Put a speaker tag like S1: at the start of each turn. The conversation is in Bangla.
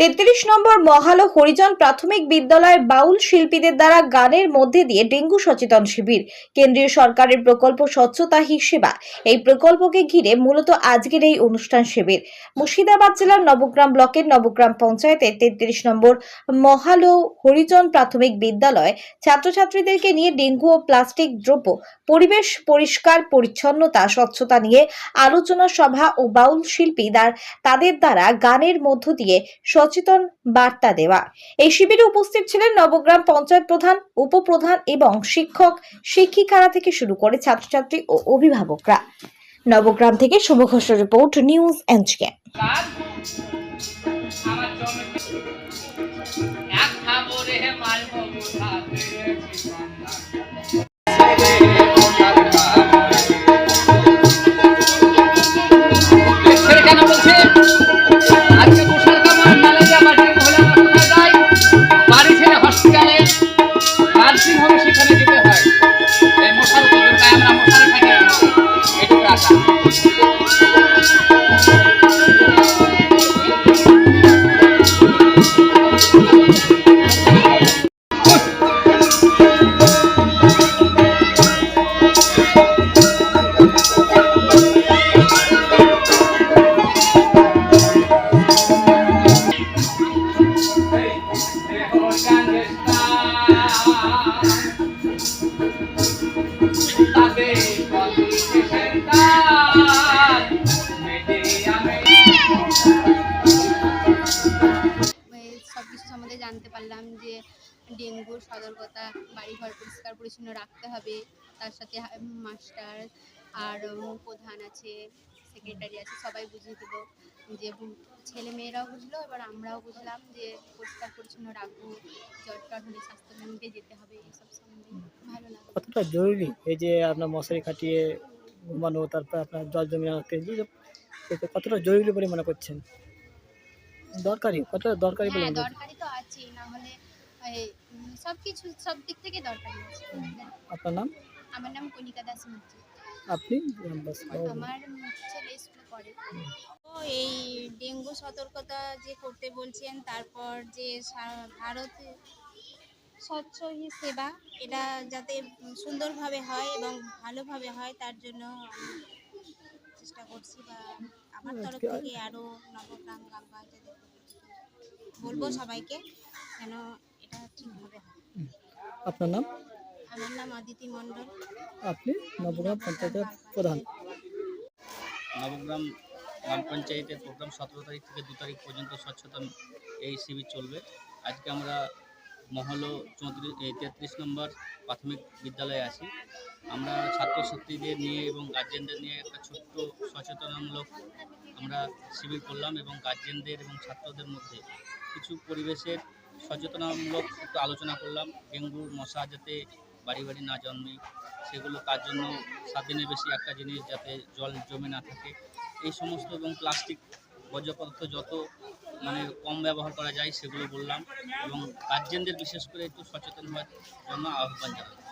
S1: তেত্রিশ নম্বর মহালো হরিজন প্রাথমিক বিদ্যালয়ের বাউল শিল্পীদের দ্বারা গানের মধ্যে দিয়ে ডেঙ্গু সচেতন শিবির। কেন্দ্রীয় সরকারের প্রকল্প স্বচ্ছতা হি সেবা। এই প্রকল্পকে ঘিরে মূলত আজকের এই অনুষ্ঠান শিবির। মুর্শিদাবাদ জেলার নবগ্রাম ব্লকের নবগ্রাম পঞ্চায়েতের তেত্রিশ নম্বর মহালো হরিজন প্রাথমিক বিদ্যালয় ছাত্রছাত্রীদেরকে নিয়ে ডেঙ্গু ও প্লাস্টিক দ্রব্য, পরিবেশ পরিষ্কার, পরিচ্ছন্নতা, স্বচ্ছতা নিয়ে আলোচনা সভা ও বাউল শিল্পী তাদের দ্বারা গানের মধ্য দিয়ে সচেতন বার্তা দেওয়া। এই শিবিরে উপস্থিত ছিলেন নবগ্রাম পঞ্চায়েত প্রধান, উপপ্রধান এবং শিক্ষক, শিক্ষিকারা থেকে শুরু করে ছাত্রছাত্রী ও অভিভাবকরা। নবগ্রাম থেকে শুভ ঘোষের রিপোর্ট, নিউজ এনজিকে
S2: জানতে পারলাম যে ডেঙ্গুর সতর্কতা, বাড়িঘর পরিষ্কার পরিচ্ছন্ন রাখতে হবে, তার সাথে মাস্টার আর প্রধান আছে, সেক্রেটারি আছে, সবাই বুঝিয়ে দিল যে ছেলে মেয়েরাও বুঝলো, এবার আমরাও বুঝলাম যে পরিষ্কার পরিচ্ছন্ন রাখব। জ্বর হলে স্বাস্থ্যকেন্দ্রে যেতে হবে এইসব সম্বন্ধে ভালো লাগল
S3: কতটা জরুরি? এই যে আপনার মশারি খাটিয়ে ঘুমানো তারপর আপনার জল জমি রাখতে কতটা জরুরি বলে মনে করছেন? দরকারি কতটা দরকারি বলে
S2: হ্যাঁ দরকারি তো না হলে সব কিছু সব দিক থেকে দরকারি আছে।
S3: আপনার নাম?
S2: আমার নাম কণিকা দাস
S3: আপনি?
S2: আমার ছেলে স্কুলে পড়ে
S4: তো এই ডেঙ্গু সতর্কতা যে করতে বলছেন তারপর যে ভারত স্বচ্ছ হি সেবা। এটা যাতে সুন্দরভাবে হয় এবং ভালোভাবে হয় তার জন্য চেষ্টা করছি বা আমার তরফ থেকে আরও নবগ্রাম গ্রাম পঞ্চায়েতের পক্ষ বলব সবাইকে যেন এটা ঠিকভাবে হয়।
S3: আপনার নাম?
S4: আমার নাম অদিতি মণ্ডল।
S3: আপনি নবগ্রাম পঞ্চায়েতের প্রধান।
S5: নবগ্রাম গ্রাম পঞ্চায়েতের প্রোগ্রাম সতেরো তারিখ থেকে দু তারিখ পর্যন্ত স্বচ্ছতা এই শিবির চলবে। আজকে আমরা মহল চৌত্রিশ তেত্রিশ নম্বর প্রাথমিক বিদ্যালয়ে আছি। আমরা ছাত্রছাত্রীদের নিয়ে এবং গার্জেনদের নিয়ে একটা ছোট্ট সচেতনামূলক আমরা শিবির করলাম এবং গার্জেনদের এবং ছাত্রদের মধ্যে কিছু পরিবেশের সচেতনামূলক একটু আলোচনা করলাম। ডেঙ্গু, মশা যাতে বাড়ি বাড়ি না জন্মে, সেগুলো তার জন্য সাত দিনের বেশি একটা জিনিস যাতে জল জমে না থাকে। এই সমস্ত এবং প্লাস্টিক বর্জ্য পদার্থ যত মানে কম ব্যবহার করা যায় সেগুলো বললাম এবং গার্জেনদের বিশেষ করে একটু সচেতন হওয়ার জন্য আহ্বান জানালাম।